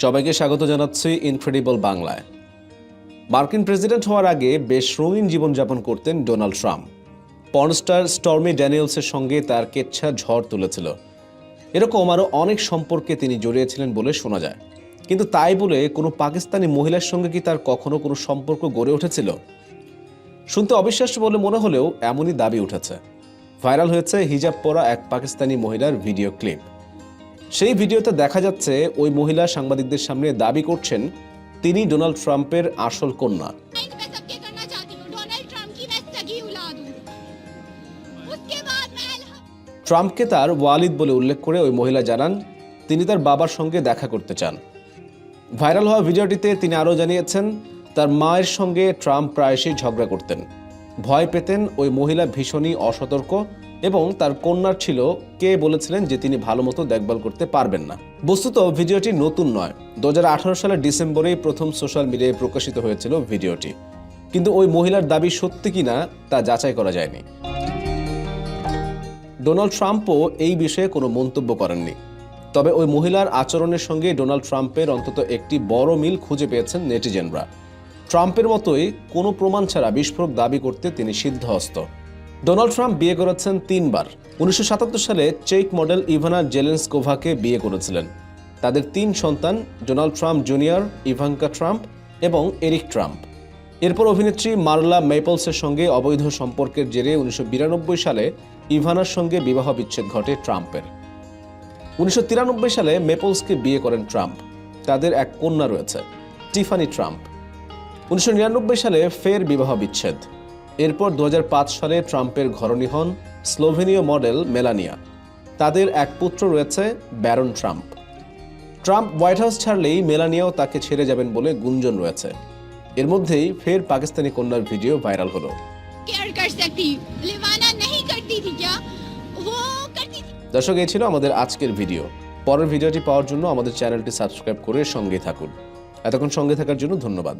সবাইকে স্বাগত জানাচ্ছি ইনক্রেডিবল বাংলায়। মার্কিন প্রেসিডেন্ট হওয়ার আগে বেশ রঙিন জীবনযাপন করতেন ডোনাল্ড ট্রাম্প। পর্নস্টার স্টর্মি ড্যানিয়েলসের সঙ্গে তার কেচ্ছা ঝড় তুলেছিল। এরকম আরও অনেক সম্পর্কে তিনি জড়িয়েছিলেন বলে শোনা যায়। কিন্তু তাই বলে কোনো পাকিস্তানি মহিলার সঙ্গে কি তার কখনো কোনো সম্পর্ক গড়ে উঠেছিল? শুনতে অবিশ্বাস্য বলে মনে হলেও এমনই দাবি উঠেছে। ভাইরাল হয়েছে হিজাব পরা এক পাকিস্তানি মহিলার ভিডিও ক্লিপ। সেই ভিডিওতে দেখা যাচ্ছে ওই মহিলা সাংবাদিকদের সামনে দাবি করছেন তিনি ডোনাল্ড ট্রাম্পের আসল কন্যা। ট্রাম্পকে তার ওয়ালিদ বলে উল্লেখ করে ওই মহিলা জানান তিনি তার বাবার সঙ্গে দেখা করতে চান। ভাইরাল হওয়া ভিডিওটিতে তিনি আরও জানিয়েছেন তার মায়ের সঙ্গে ট্রাম্প প্রায়শই ঝগড়া করতেন। ভয় পেতেন ওই মহিলা ভীষণই অসতর্ক এবং তার কন্যার ছিল, কে বলেছিলেন যে তিনি ভালো মতো দেখভাল করতে পারবেন না। বস্তুত ভিডিওটি নতুন নয়। দু সালের ডিসেম্বরেই প্রথম সোশ্যাল মিডিয়ায় প্রকাশিত হয়েছিল ভিডিওটি। কিন্তু ওই মহিলার দাবি সত্যি কিনা, তা যাচাই করা যায়নি। ডোনাল্ড ট্রাম্পও এই বিষয়ে কোনো মন্তব্য করেননি। তবে ওই মহিলার আচরণের সঙ্গে ডোনাল্ড ট্রাম্পের অন্তত একটি বড় মিল খুঁজে পেয়েছেন নেটিজেনরা। ট্রাম্পের মতোই কোনো প্রমাণ ছাড়া বিস্ফোরক দাবি করতে তিনি সিদ্ধহস্ত। ডোনাল্ড ট্রাম্প বিয়ে করেছেন তিনবার। উনিশশো সাতাত্তর সালে চেক মডেল ইভানা জেলেন্সকোভাকে বিয়ে করেছিলেন। তাদের তিন সন্তান, Donald Trump junior, Ivanka Trump এবং এরিক ট্রাম্প। এরপর অভিনেত্রী মার্লা মেপলসের সঙ্গে অবৈধ সম্পর্কের জেরে উনিশশো বিরানব্বই সালে ইভানার সঙ্গে বিবাহ বিচ্ছেদ ঘটে ট্রাম্পের। উনিশশো তিরানব্বই সালে মেপলসকে বিয়ে করেন ট্রাম্প। তাদের এক কন্যা রয়েছে, টিফানি ট্রাম্প। উনিশশো নিরানব্বই সালে ফের বিবাহ বিচ্ছেদ। এরপর দু হাজার পাঁচ সালে ট্রাম্পের ঘরণী হন স্লোভেনীয় মডেল মেলানিয়া। তাদের এক পুত্র রয়েছে Barron Trump. Trump White House ছাড়লেই মেলানিয়াও তাকে ছেড়ে যাবেন বলে গুঞ্জন রয়েছে। এর মধ্যেই ফের পাকিস্তানি কন্যার ভিডিও ভাইরাল হলো। দর্শক এই ছিল আমাদের আজকের ভিডিও। পরের ভিডিওটি পাওয়ার জন্য আমাদের চ্যানেলটি সাবস্ক্রাইব করে সঙ্গে থাকুন। এতক্ষণ সঙ্গে থাকার জন্য ধন্যবাদ।